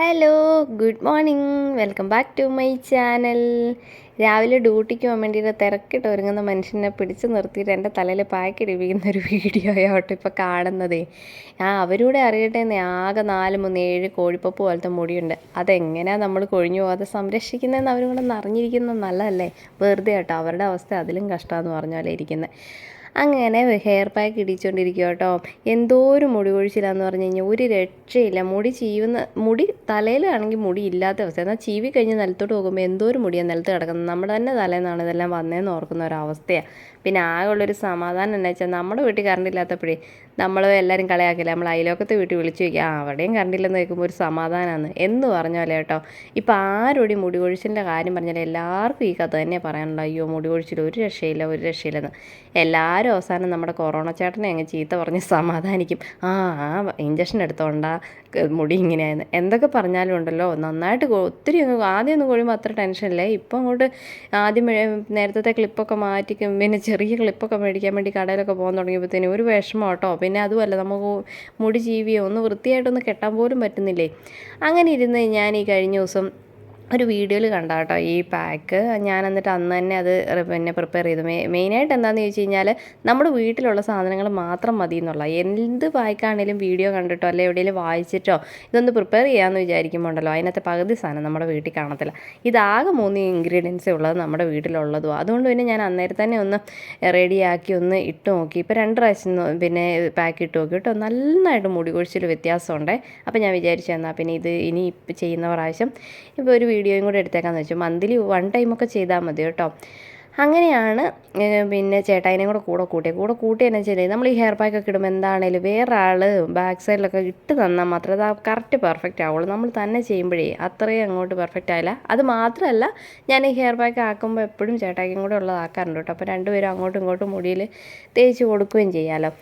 Hello good morning. Welcome back to my channel. രാവിലെ ഡ്യൂട്ടിക്ക് പോകാൻ വേണ്ടിയിട്ട് തിരക്കിട്ട് ഒരുങ്ങുന്ന മനുഷ്യനെ പിടിച്ചു നിർത്തിയിട്ട് എന്റെ തലയിൽ പാക്കിടിപ്പിക്കുന്ന ഒരു വീഡിയോ ആയിട്ട് ഇപ്പോൾ കാണുന്നതേ. ആ അവരൂടെ അറിയട്ടെ ആകെ നാല് മൂന്ന് ഏഴ് കോഴിപ്പപ്പ് പോലത്തെ മുടിയുണ്ട്. അതെങ്ങനെയാണ് നമ്മൾ കൊഴിഞ്ഞു പോകാതെ സംരക്ഷിക്കുന്നതെന്ന് അവരും കൂടെ നിറഞ്ഞിരിക്കുന്നത് നല്ലതല്ലേ? വെറുതെ കേട്ടോ അവരുടെ അവസ്ഥ അതിലും കഷ്ടമെന്ന് പറഞ്ഞ പോലെ ഇരിക്കുന്നത് അങ്ങനെ ഹെയർ പാക്ക് ഇടിച്ചുകൊണ്ടിരിക്കുക കേട്ടോ എന്തോ ഒരു മുടി കൊഴിച്ചിലാന്ന് പറഞ്ഞു കഴിഞ്ഞാൽ ഒരു രക്ഷയില്ല. മുടി ചീവുന്ന മുടി തലയിലാണെങ്കിൽ മുടി ഇല്ലാത്ത അവസ്ഥ എന്നാൽ ചീവി കഴിഞ്ഞ് നിലത്തോട്ട് പോകുമ്പോൾ എന്തോ ഒരു മുടിയാണ് നിലത്ത് കിടക്കുന്നത്. നമ്മുടെ തന്നെ തലേന്നാണ് ഇതെല്ലാം വന്നതെന്ന് ഓർക്കുന്ന ഒരവസ്ഥയാണ് പിന്നെ ആകെ ഉള്ളൊരു സമാധാനം എന്ന് വെച്ചാൽ നമ്മുടെ വീട്ടിൽ കറണ്ട് ഇല്ലാത്തപ്പോഴേ നമ്മൾ എല്ലാവരും കളയാക്കില്ല? നമ്മൾ അയലോക്കത്തെ വീട്ടിൽ വിളിച്ചു ചോദിക്കുക ആ അവിടെയും കറണ്ടില്ലെന്ന് കേൾക്കുമ്പോൾ ഒരു സമാധാനമാണ് എന്ന് പറഞ്ഞ പോലെ കേട്ടോ. ഇപ്പോൾ ആരോടി മുടി കൊഴിച്ചിലിന്റെ കാര്യം പറഞ്ഞാൽ എല്ലാവർക്കും ഈ കഥ തന്നെ പറയാനുണ്ടോ അയ്യോ മുടി കൊഴിച്ചിൽ ഒരു രക്ഷയില്ല ഒരു രക്ഷയില്ലെന്ന്. എല്ലാവരും അവസാനം നമ്മുടെ കൊറോണ ചേട്ടനെ അങ്ങ് ചീത്ത പറഞ്ഞ് സമാധാനിക്കും. ആ ആ ഇഞ്ചക്ഷൻ എടുത്തോണ്ടാ മുടി ഇങ്ങനെയായിരുന്നു എന്തൊക്കെ പറഞ്ഞാലും ഉണ്ടല്ലോ. നന്നായിട്ട് ഒത്തിരി അങ്ങ് ആദ്യം ഒന്നും കൊഴിയുമ്പോൾ അത്ര ടെൻഷനില്ലേ ഇപ്പം അങ്ങോട്ട് ആദ്യം നേരത്തെ ക്ലിപ്പൊക്കെ മാറ്റി ക- പിന്നെ ചെറിയ ക്ലിപ്പൊക്കെ മേടിക്കാൻ വേണ്ടി കടയിലൊക്കെ പോകാൻ തുടങ്ങിയപ്പോഴത്തേനും ഒരു വിഷമം കേട്ടോ. പിന്നെ അതുമല്ല നമുക്ക് മുടി ജീവിയോ ഒന്ന് വൃത്തിയായിട്ടൊന്ന് കെട്ടാൻ പോലും പറ്റുന്നില്ലേ? അങ്ങനെ ഇരുന്ന് ഞാൻ ഈ കഴിഞ്ഞ ദിവസം ഒരു വീഡിയോയിൽ കണ്ട കേട്ടോ ഈ പാക്ക്. ഞാൻ എന്നിട്ട് അന്ന് തന്നെ അത് പിന്നെ പ്രിപ്പയർ ചെയ്തു. മെയിനായിട്ട് എന്താണെന്ന് ചോദിച്ചു കഴിഞ്ഞാൽ നമ്മുടെ വീട്ടിലുള്ള സാധനങ്ങൾ മാത്രം മതി എന്നുള്ള. എന്ത് പാക്കാണെങ്കിലും വീഡിയോ കണ്ടിട്ടോ അല്ലെ എവിടെയെങ്കിലും വായിച്ചിട്ടോ ഇതൊന്ന് പ്രിപ്പയർ ചെയ്യാമെന്ന് വിചാരിക്കുമ്പോണ്ടല്ലോ. അതിനകത്ത് പകുതി സാധനം നമ്മുടെ വീട്ടിൽ കാണത്തില്ല. ഇതാകെ മൂന്ന് ഇൻഗ്രീഡിയൻസേ ഉള്ളത് നമ്മുടെ വീട്ടിലുള്ളതും അതുകൊണ്ട് പിന്നെ ഞാൻ അന്നേരം തന്നെ ഒന്ന് റെഡിയാക്കി ഒന്ന് ഇട്ട് നോക്കി. ഇപ്പോൾ രണ്ട് പ്രാവശ്യം പിന്നെ പാക്ക് ഇട്ട് നോക്കി കേട്ടോ. നന്നായിട്ട് മുടി കൊഴിച്ചിൽ വ്യത്യാസമുണ്ടേ. അപ്പോൾ ഞാൻ വിചാരിച്ചു എന്നാൽ പിന്നെ ഇത് ഇനി ഇപ്പം ചെയ്യുന്ന പ്രാവശ്യം ഇപ്പോൾ ഒരു വീഡിയോയും കൂടെ എടുത്തേക്കാന്ന് വെച്ചു. മന്ത്ലി വൺ ടൈമൊക്കെ ചെയ്താൽ മതി കേട്ടോ. അങ്ങനെയാണ് പിന്നെ ചേട്ടായിനെയും കൂടെ കൂടെ കൂട്ടിയത് കൂടെ കൂട്ടി എന്നാ ചെയ്തത് നമ്മൾ ഈ ഹെയർ പാക്ക് ഒക്കെ ഇടുമ്പോൾ എന്താണേലും വേറെ ആൾ ബാക്ക് സൈഡിലൊക്കെ ഇട്ട് തന്നാൽ മാത്രമേ അത് കറക്റ്റ് പെർഫെക്റ്റ് ആവുള്ളൂ. നമ്മൾ തന്നെ ചെയ്യുമ്പോഴേ അത്രയും അങ്ങോട്ട് പെർഫെക്റ്റ് ആയില്ല. അത് മാത്രമല്ല ഞാൻ ഈ ഹെയർ പാക്ക് ആക്കുമ്പോൾ എപ്പോഴും ചേട്ടായിക്കും കൂടെ ഉള്ളതാക്കാറുണ്ട് കേട്ടോ. അപ്പോൾ രണ്ടുപേരും അങ്ങോട്ടും ഇങ്ങോട്ടും മുടിയിൽ തേച്ച് കൊടുക്കുകയും ചെയ്യാമല്ലോ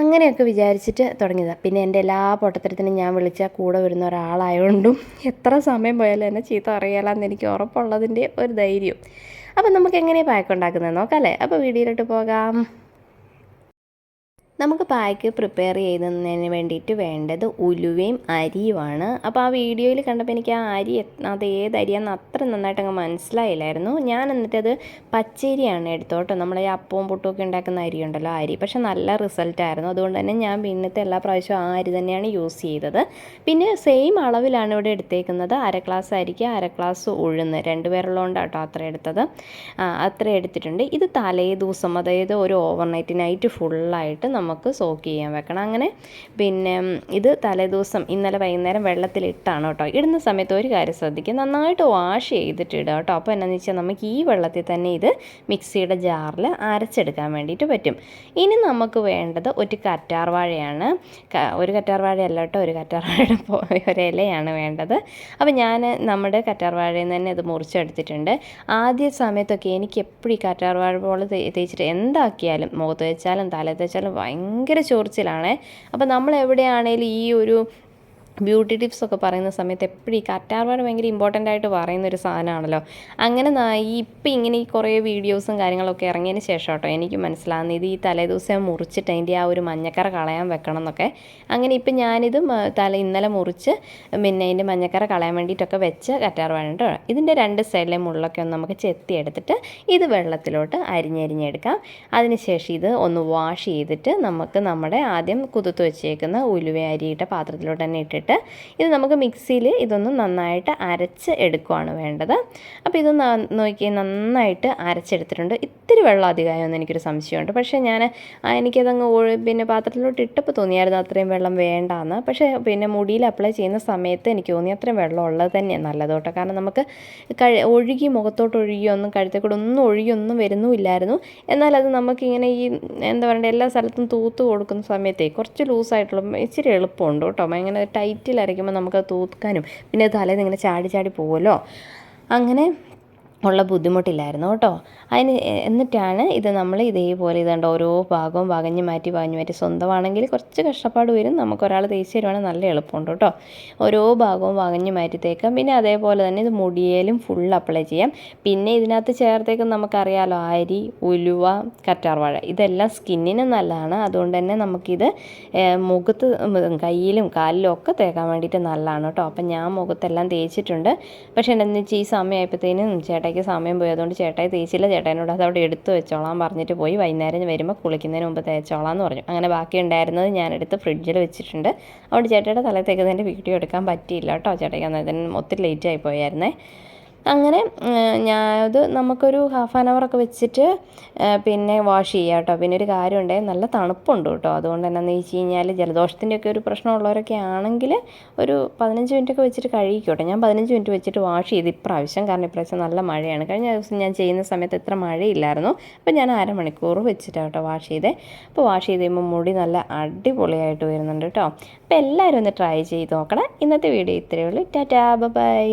അങ്ങനെയൊക്കെ വിചാരിച്ചിട്ട് തുടങ്ങിയതാണ് പിന്നെ എന്റെ എല്ലാ പൊട്ടത്തരത്തിനും ഞാൻ വിളിച്ചാൽ കൂടെ വരുന്ന ഒരാളായതുകൊണ്ടും എത്ര സമയം പോയാലും എന്നെ ചീത്ത അറിയാലെന്ന് എനിക്ക് ഉറപ്പുള്ളതിന്റെ ഒരു ധൈര്യം. അപ്പം നമുക്ക് എങ്ങനെയാണ് പാക്ക് ഉണ്ടാക്കുന്നത് നോക്കാം അല്ലേ? അപ്പോൾ വീഡിയോയിലോട്ട് പോകാം. നമുക്ക് പായ്ക്ക് പ്രിപ്പയർ ചെയ്യുന്നതിന് വേണ്ടിയിട്ട് വേണ്ടത് ഉലുവയും അരിയുമാണ്. അപ്പോൾ ആ വീഡിയോയിൽ കണ്ടപ്പോൾ എനിക്ക് ആ അരി അത് ഏത് അരിയാണെന്ന് അത്ര നന്നായിട്ട് അങ്ങ് മനസ്സിലായില്ലായിരുന്നു. ഞാൻ എന്നിട്ടത് പച്ചരിയാണ് എടുത്തോട്ടോ നമ്മൾ ഈ അപ്പവും പുട്ടുമൊക്കെ ഉണ്ടാക്കുന്ന അരി ഉണ്ടല്ലോ അരി. പക്ഷെ നല്ല റിസൾട്ടായിരുന്നു അതുകൊണ്ട് തന്നെ ഞാൻ പിന്നത്തെ എല്ലാ പ്രാവശ്യവും ആ അരി തന്നെയാണ് യൂസ് ചെയ്തത്. പിന്നെ സെയിം അളവിലാണ് ഇവിടെ എടുത്തേക്കുന്നത്. അര ഗ്ലാസ് അരിക്ക് അര ഗ്ലാസ് ഉഴുന്ന്. രണ്ട് പേരുള്ളതുകൊണ്ട് കേട്ടോ അത്ര എടുത്തത്. അത്ര എടുത്തിട്ടുണ്ട്. ഇത് തലേ ദിവസം അതായത് ഒരു ഓവർനൈറ്റ് നൈറ്റ് ഫുള്ളായിട്ട് നമുക്ക് സോക്ക് ചെയ്യാൻ വെക്കണം. അങ്ങനെ പിന്നെ ഇത് തലേ ദിവസം ഇന്നലെ വൈകുന്നേരം വെള്ളത്തിലിട്ടാണ് കേട്ടോ. ഇടുന്ന സമയത്ത് ഒരു കാര്യം ശ്രദ്ധിക്കുക. നന്നായിട്ട് വാഷ് ചെയ്തിട്ട് ഇടുക കേട്ടോ. അപ്പോൾ എന്നാന്ന് വെച്ചാൽ നമുക്ക് ഈ വെള്ളത്തിൽ തന്നെ ഇത് മിക്സിയുടെ ജാറിൽ അരച്ചെടുക്കാൻ വേണ്ടിയിട്ട് പറ്റും. ഇനി നമുക്ക് വേണ്ടത് ഒരു കറ്റാർ വാഴയാണ്. ഒരു കറ്റാർ വാഴയല്ല കേട്ടോ ഒരു കറ്റാർ വാഴയുടെ പോ- ഒരു ഇലയാണ് വേണ്ടത്. അപ്പോൾ ഞാൻ നമ്മുടെ കറ്റാർ വാഴയിൽ നിന്ന് തന്നെ ഇത് മുറിച്ചെടുത്തിട്ടുണ്ട്. ആദ്യ സമയത്തൊക്കെ എനിക്ക് എപ്പോഴും ഈ കറ്റാർ വാഴ പോലെ തേച്ചിട്ട് എന്താക്കിയാലും മുഖത്ത് വെച്ചാലും തല തേച്ചാലും ഭയങ്കര ചൊറിച്ചിലാണേ അപ്പോൾ നമ്മൾ എവിടെയാണേലും ഈ ഒരു ബ്യൂട്ടി ടിപ്സ് ഒക്കെ പറയുന്ന സമയത്ത് എപ്പോഴും ഈ കറ്റാർവാഴ ഭയങ്കര ഇമ്പോർട്ടന്റ് ആയിട്ട് പറയുന്ന ഒരു സാധനമാണല്ലോ. അങ്ങനെ ഈ ഇപ്പം ഇങ്ങനെ ഈ കുറേ വീഡിയോസും കാര്യങ്ങളൊക്കെ ഇറങ്ങിയതിന് ശേഷം കേട്ടോ എനിക്ക് മനസ്സിലാകുന്നത് ഇത് ഈ തലേദിവസം മുറിച്ചിട്ട് അതിന്റെ ആ ഒരു മഞ്ഞക്കറ കളയാൻ വെക്കണം എന്നൊക്കെ. അങ്ങനെ ഇപ്പം ഞാനിത് തല ഇന്നലെ മുറിച്ച് പിന്നെ അതിന്റെ മഞ്ഞക്കറ കളയാൻ വേണ്ടിയിട്ടൊക്കെ വെച്ച് കറ്റാർവാഴ കേട്ടോ ഇതിന്റെ രണ്ട് സൈഡിലെ മുള്ളൊക്കെ ഒന്ന് നമുക്ക് ചെത്തി എടുത്തിട്ട് ഇത് വെള്ളത്തിലോട്ട് അരിഞ്ഞരിഞ്ഞെടുക്കാം അതിനുശേഷം ഇത് ഒന്ന് വാഷ് ചെയ്തിട്ട് നമുക്ക് നമ്മുടെ ആദ്യം കുതിർത്ത് വെച്ചേക്കുന്ന ഉലുവ അരിയിട്ട പാത്രത്തിലോട്ട് തന്നെ ഇട്ടിട്ട് ഇത് നമുക്ക് മിക്സിയിൽ ഇതൊന്ന് നന്നായിട്ട് അരച്ച് എടുക്കുകയാണ് വേണ്ടത്. അപ്പോൾ ഇത് നോക്കി നന്നായിട്ട് അരച്ചെടുത്തിട്ടുണ്ട്. ഇത്തിരി വെള്ളം അധികമായെന്ന് എനിക്കൊരു സംശയമുണ്ട്. പക്ഷേ ഞാൻ എനിക്കതങ്ങ് പിന്നെ പാത്രത്തിലോട്ട് ഇട്ടപ്പോൾ തോന്നിയായിരുന്നു അത്രയും വെള്ളം വേണ്ടാന്ന്. പക്ഷേ പിന്നെ മുടിയിൽ അപ്ലൈ ചെയ്യുന്ന സമയത്ത് എനിക്ക് തോന്നി അത്രയും വെള്ളം ഉള്ളത് തന്നെയാണ് നല്ലത് കേട്ടോ. കാരണം നമുക്ക് കഴി ഒഴുകി മുഖത്തോട്ട് ഒഴുകിയൊന്നും കഴുത്തേക്കൂടെ ഒന്നും ഒഴുകിയൊന്നും വരുന്നുമില്ലായിരുന്നു. എന്നാൽ അത് നമുക്കിങ്ങനെ ഈ എന്താ പറയണ്ടേ എല്ലാ സ്ഥലത്തും തൂത്ത് കൊടുക്കുന്ന സമയത്തേ കുറച്ച് ലൂസായിട്ടുള്ള ഇച്ചിരി എളുപ്പമുണ്ട് കേട്ടോ. ഭയങ്കര ടൈറ്റിൽ അരയ്ക്കുമ്പോൾ നമുക്ക് തൂക്കാനും പിന്നെ തലേന്ന് ഇങ്ങനെ ചാടി ചാടി പോകുമല്ലോ അങ്ങനെ ഉള്ള ബുദ്ധിമുട്ടില്ലായിരുന്നു കേട്ടോ. അതിന് എന്നിട്ടാണ് ഇത് നമ്മൾ ഇതേപോലെ ഇതുണ്ട് ഓരോ ഭാഗവും വകഞ്ഞ് മാറ്റി വകഞ്ഞ് മാറ്റി സ്വന്തമാണെങ്കിൽ കുറച്ച് കഷ്ടപ്പാട് വരും. നമുക്ക് ഒരാൾ തേച്ച് തരുവാണെങ്കിൽ നല്ല എളുപ്പമുണ്ട് കേട്ടോ. ഓരോ ഭാഗവും വകഞ്ഞ് മാറ്റി തേക്കാം പിന്നെ അതേപോലെ തന്നെ ഇത് മുടിയേലും ഫുൾ അപ്ലൈ ചെയ്യാം. പിന്നെ ഇതിനകത്ത് ചേർത്തേക്കും നമുക്കറിയാലോ അരി ഉലുവ കറ്റാർവാഴ. ഇതെല്ലാം സ്കിന്നിന് നല്ലതാണ്. അതുകൊണ്ട് തന്നെ നമുക്കിത് മുഖത്ത് കയ്യിലും കാലിലും ഒക്കെ തേക്കാൻ വേണ്ടിയിട്ട് നല്ലതാണ് കേട്ടോ. അപ്പം ഞാൻ മുഖത്തെല്ലാം തേച്ചിട്ടുണ്ട്. പക്ഷേ എന്താണെന്ന് വെച്ചാൽ ഈ സമയമായപ്പോഴത്തേനും ചേട്ടായിക്ക് സമയം പോയി. അതുകൊണ്ട് ചേട്ടായി തേച്ചില്ല. ചേട്ടായിനോട് അത് അവിടെ എടുത്ത് വെച്ചോളാം പറഞ്ഞിട്ട് പോയി. വൈകുന്നേരം വരുമ്പോൾ കുളിക്കുന്നതിന് മുമ്പ് തേച്ചോളാം എന്ന് പറഞ്ഞു. അങ്ങനെ ബാക്കി ഉണ്ടായിരുന്നത് ഞാനെടുത്ത് ഫ്രിഡ്ജിൽ വെച്ചിട്ടുണ്ട്. അതുകൊണ്ട് ചേട്ടയുടെ തലത്തേക്ക് തേക്കുന്നതിന്റെ വീഡിയോ എടുക്കാൻ പറ്റിയില്ല കേട്ടോ. ചേട്ടായിക്ക് അന്നേരത്തിന് ഒത്തിരി ലേറ്റ് ആയി പോയായിരുന്നേ. അങ്ങനെ ഞാൻ അത് നമുക്കൊരു ഹാഫ് ആൻ അവറൊക്കെ വെച്ചിട്ട് പിന്നെ വാഷ് ചെയ്യാം കേട്ടോ. പിന്നെ ഒരു കാര്യമുണ്ട് നല്ല തണുപ്പുണ്ട് കേട്ടോ. അതുകൊണ്ട് എന്നാന്ന് വെച്ച് കഴിഞ്ഞാൽ ജലദോഷത്തിന്റെയൊക്കെ ഒരു പ്രശ്നമുള്ളവരൊക്കെ ആണെങ്കിൽ ഒരു പതിനഞ്ച് മിനിറ്റൊക്കെ വെച്ചിട്ട് കഴുകിക്കോട്ടെ ഞാൻ പതിനഞ്ച് മിനിറ്റ് വെച്ചിട്ട് വാഷ് ചെയ്ത് ഇപ്രാവശ്യം കാരണം ഇപ്രാവശ്യം നല്ല മഴയാണ്. കഴിഞ്ഞ ദിവസം ഞാൻ ചെയ്യുന്ന സമയത്ത് ഇത്ര മഴയില്ലായിരുന്നു. അപ്പോൾ ഞാൻ അരമണിക്കൂർ വെച്ചിട്ടാണ് കേട്ടോ വാഷ് ചെയ്തേ. അപ്പോൾ വാഷ് ചെയ്ത് കഴിയുമ്പോൾ മുടി നല്ല അടിപൊളിയായിട്ട് വരുന്നുണ്ട് കേട്ടോ. അപ്പോൾ എല്ലാവരും ഒന്ന് ട്രൈ ചെയ്ത് നോക്കണം. ഇന്നത്തെ വീഡിയോ ഇത്രയേ ഉള്ളൂ. Ta-ta bye.